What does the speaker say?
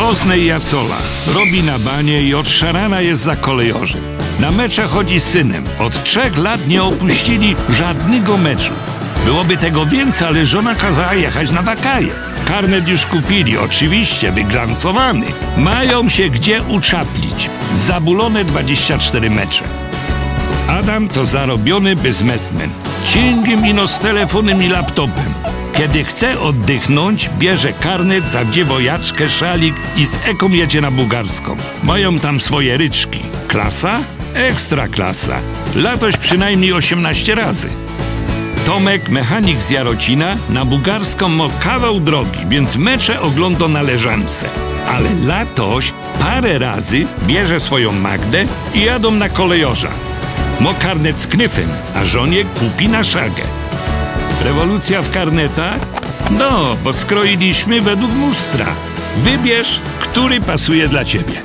Poznej Jacola. Robi na banie i od szarana jest za kolejorzem. Na mecze chodzi z synem. Od trzech lat nie opuścili żadnego meczu. Byłoby tego więcej, ale żona kazała jechać na wakaje. Karnet już kupili, oczywiście, wyglansowany. Mają się gdzie uczaplić. Zabulone 24 mecze. Adam to zarobiony biznesmen. Cięgiem ino z telefonem i laptopem. Kiedy chce oddychnąć, bierze karnet, zawdzie wojaczkę, szalik i z eką jedzie na bułgarską. Mają tam swoje ryczki. Klasa? Ekstra klasa. Latoś przynajmniej 18 razy. Tomek, mechanik z Jarocina, na bułgarską ma kawał drogi, więc mecze ogląda na leżance. Ale latoś parę razy bierze swoją Magdę i jadą na kolejorza. Mo karnet z knyfem, a żonie kupi na szagę. Rewolucja w karnetach? No, bo skroiliśmy według mustra. Wybierz, który pasuje dla ciebie.